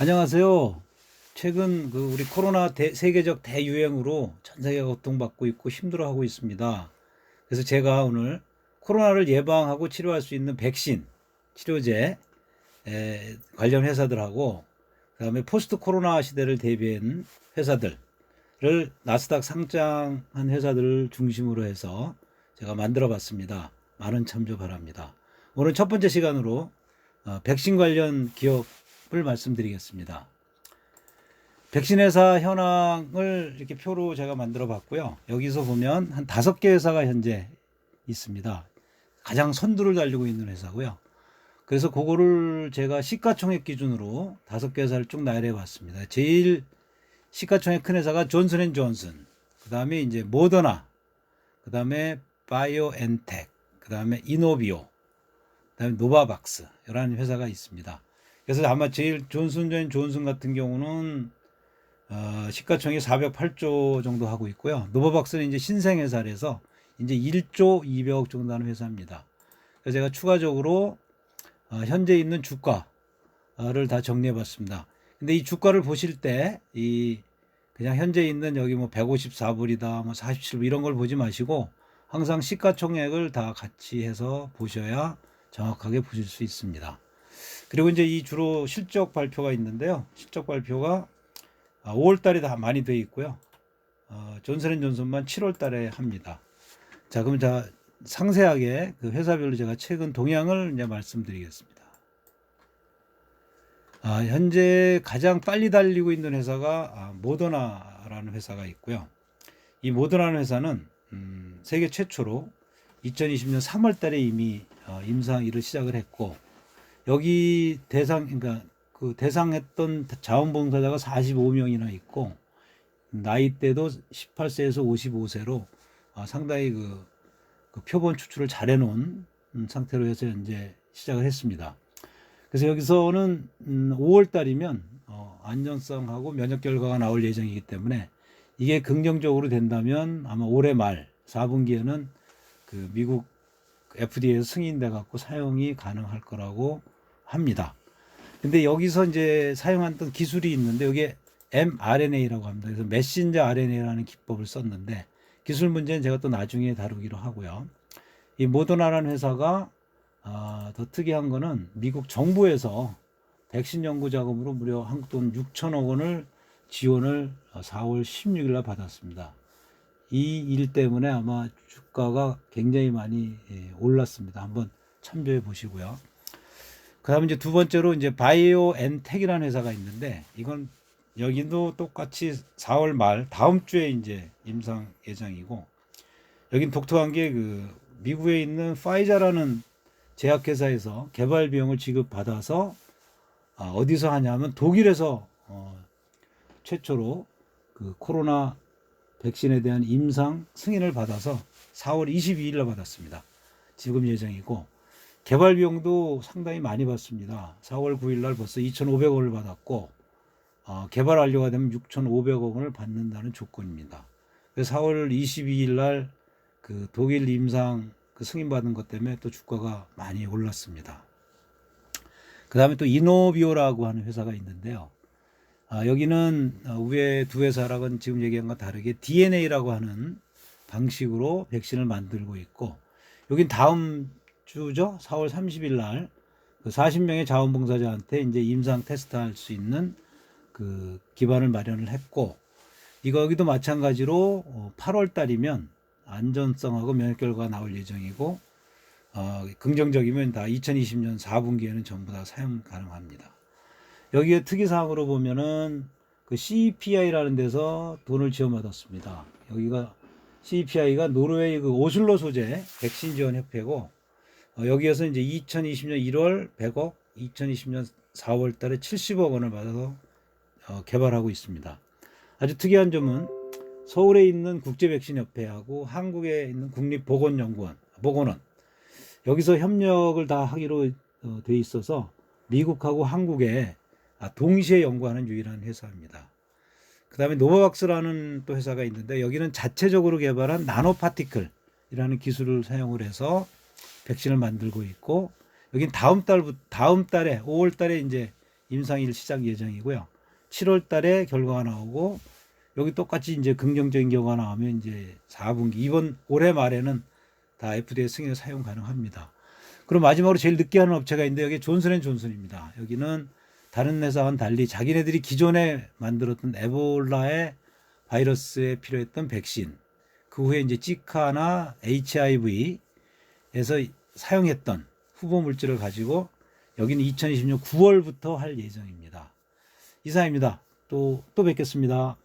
안녕하세요. 최근 그 우리 코로나 대- 세계적 대유행으로 전 세계가 고통받고 있고 힘들어하고 있습니다. 그래서 제가 오늘 코로나를 예방하고 치료할 수 있는 백신, 치료제 에, 관련 회사들하고 그다음에 포스트 코로나 시대를 대비한 회사들을 나스닥 상장한 회사들을 중심으로 해서 제가 만들어 봤습니다. 많은 참조 바랍니다. 오늘 첫 번째 시간으로 어, 백신 관련 기업을 말씀드리겠습니다. 백신 회사 현황을 이렇게 표로 제가 만들어 봤고요. 여기서 보면 한 다섯 개 회사가 현재 있습니다. 가장 선두를 달리고 있는 회사고요. 그래서 그거를 제가 시가총액 기준으로 다섯 개 회사를 쭉 나열해 봤습니다. 제일 시가총액 큰 회사가 존슨앤존슨, 그 다음에 이제 모더나, 그 다음에 바이오엔텍, 그 다음에 이노비오, 그다음에 노바박스 이라는 회사가 있습니다. 그래서 아마 제일 존슨존 존슨 같은 경우는 어, 시가총액 408조 정도 하고 있고요. 노바박스는 이제 신생 회사라서 이제 1조 200억 정도 하는 회사입니다. 그래서 제가 추가적으로 어, 현재 있는 주가를 다 정리해 봤습니다. 근데 이 주가를 보실 때 이 그냥 현재 있는 여기 뭐 154불이다, 뭐 47불 이런 걸 보지 마시고 항상 시가총액을 다 같이 해서 보셔야 정확하게 보실 수 있습니다. 그리고 이제 이 주로 실적 발표가 있는데요. 실적 발표가 5월 달에 다 많이 돼 있고요. 어, 존슨앤존슨만 7월 달에 합니다. 자, 그럼 자 상세하게 그 회사별로 제가 최근 동향을 이제 말씀드리겠습니다. 아, 현재 가장 빨리 달리고 있는 회사가 아, 모더나라는 회사가 있고요. 이 모더나라는 회사는 음, 세계 최초로 2020년 3월 달에 이미 어, 임상 일을 시작을 했고 여기 대상 그러니까 그 대상했던 자원봉사자가 45명이나 있고 나이대도 18세에서 55세로 아, 상당히 그, 그 표본 추출을 잘 해놓은 음, 상태로 해서 이제 시작을 했습니다. 그래서 여기서는 음, 5월 달이면 어, 안전성하고 면역 결과가 나올 예정이기 때문에 이게 긍정적으로 된다면 아마 올해 말 4분기에는 그 미국 FDA에서 승인돼 갖고 사용이 가능할 거라고 합니다. 근데 여기서 이제 사용했던 기술이 있는데 이게 mRNA라고 합니다. 그래서 메신저 RNA라는 기법을 썼는데 기술 문제는 제가 또 나중에 다루기로 하고요. 이 모더나라는 회사가 아, 더 특이한 거는 미국 정부에서 백신 연구 작업으로 무려 한국 돈 6천억 원을 지원을 4월 16일 날 받았습니다. 이 일 때문에 아마 주가가 굉장히 많이 예, 올랐습니다. 한번 참조해 보시고요. 그다음에 이제 두 번째로 이제 바이오엔텍이라는 회사가 있는데 이건 여기도 똑같이 4월 말 다음 주에 이제 임상 예정이고 여긴 독특한 게 그 미국에 있는 파이자라는 제약회사에서 개발 비용을 지급받아서 아, 어디서 하냐면 독일에서 어, 최초로 그 코로나 백신에 대한 임상 승인을 받아서 4월 22일 날 받았습니다. 지금 예정이고 개발 비용도 상당히 많이 받습니다. 4월 9일 날 벌써 2,500원을 받았고 어, 개발 완료가 되면 6,500억 원을 받는다는 조건입니다. 그래서 4월 22일 날 그 독일 임상 그 승인 받은 것 때문에 또 주가가 많이 올랐습니다. 그 다음에 또 이노비오라고 하는 회사가 있는데요. 아, 여기는 어, 위에 두 회사랑은 지금 얘기한 것 다르게 DNA라고 하는 방식으로 백신을 만들고 있고 여긴 다음 주죠. 4월 30일 날 그 40명의 자원봉사자한테 이제 임상 테스트할 수 있는 그 기반을 마련을 했고 이거 여기도 마찬가지로 어, 8월 달이면 안전성하고 면역 결과가 나올 예정이고 어, 긍정적이면 다 2020년 4분기에는 전부 다 사용 가능합니다. 여기에 특이사항으로 보면은 그 CPI라는 데서 돈을 지원받았습니다. 여기가 CPI가 노르웨이 그 오슬로 소재 백신 지원 협회고 어, 여기에서 이제 2020년 1월 100억, 2020년 4월 달에 70억 원을 받아서 어, 개발하고 있습니다. 아주 특이한 점은 서울에 있는 국제백신협회하고 한국에 있는 국립보건연구원, 보건원 여기서 협력을 다 하기로 어, 돼 있어서 미국하고 한국에 아, 동시에 연구하는 유일한 회사입니다. 그 다음에 노바박스라는 또 회사가 있는데 여기는 자체적으로 개발한 나노파티클이라는 기술을 사용을 해서 백신을 만들고 있고 여긴 다음 달 다음 달에 5월 달에 이제 임상일 시작 예정이고요. 7월 달에 결과가 나오고 여기 똑같이 이제 긍정적인 결과가 나오면 이제 4분기 이번 올해 말에는 다 FDA 승인을 사용 가능합니다. 그럼 마지막으로 제일 늦게 하는 업체가 있는데 여기 존슨앤존슨입니다. 여기는 다른 회사와는 달리 자기네들이 기존에 만들었던 에볼라의 바이러스에 필요했던 백신 그 후에 이제 지카나 HIV 에서 사용했던 후보 물질을 가지고 여기는 2020년 9월부터 할 예정입니다. 이상입니다. 또, 또 뵙겠습니다.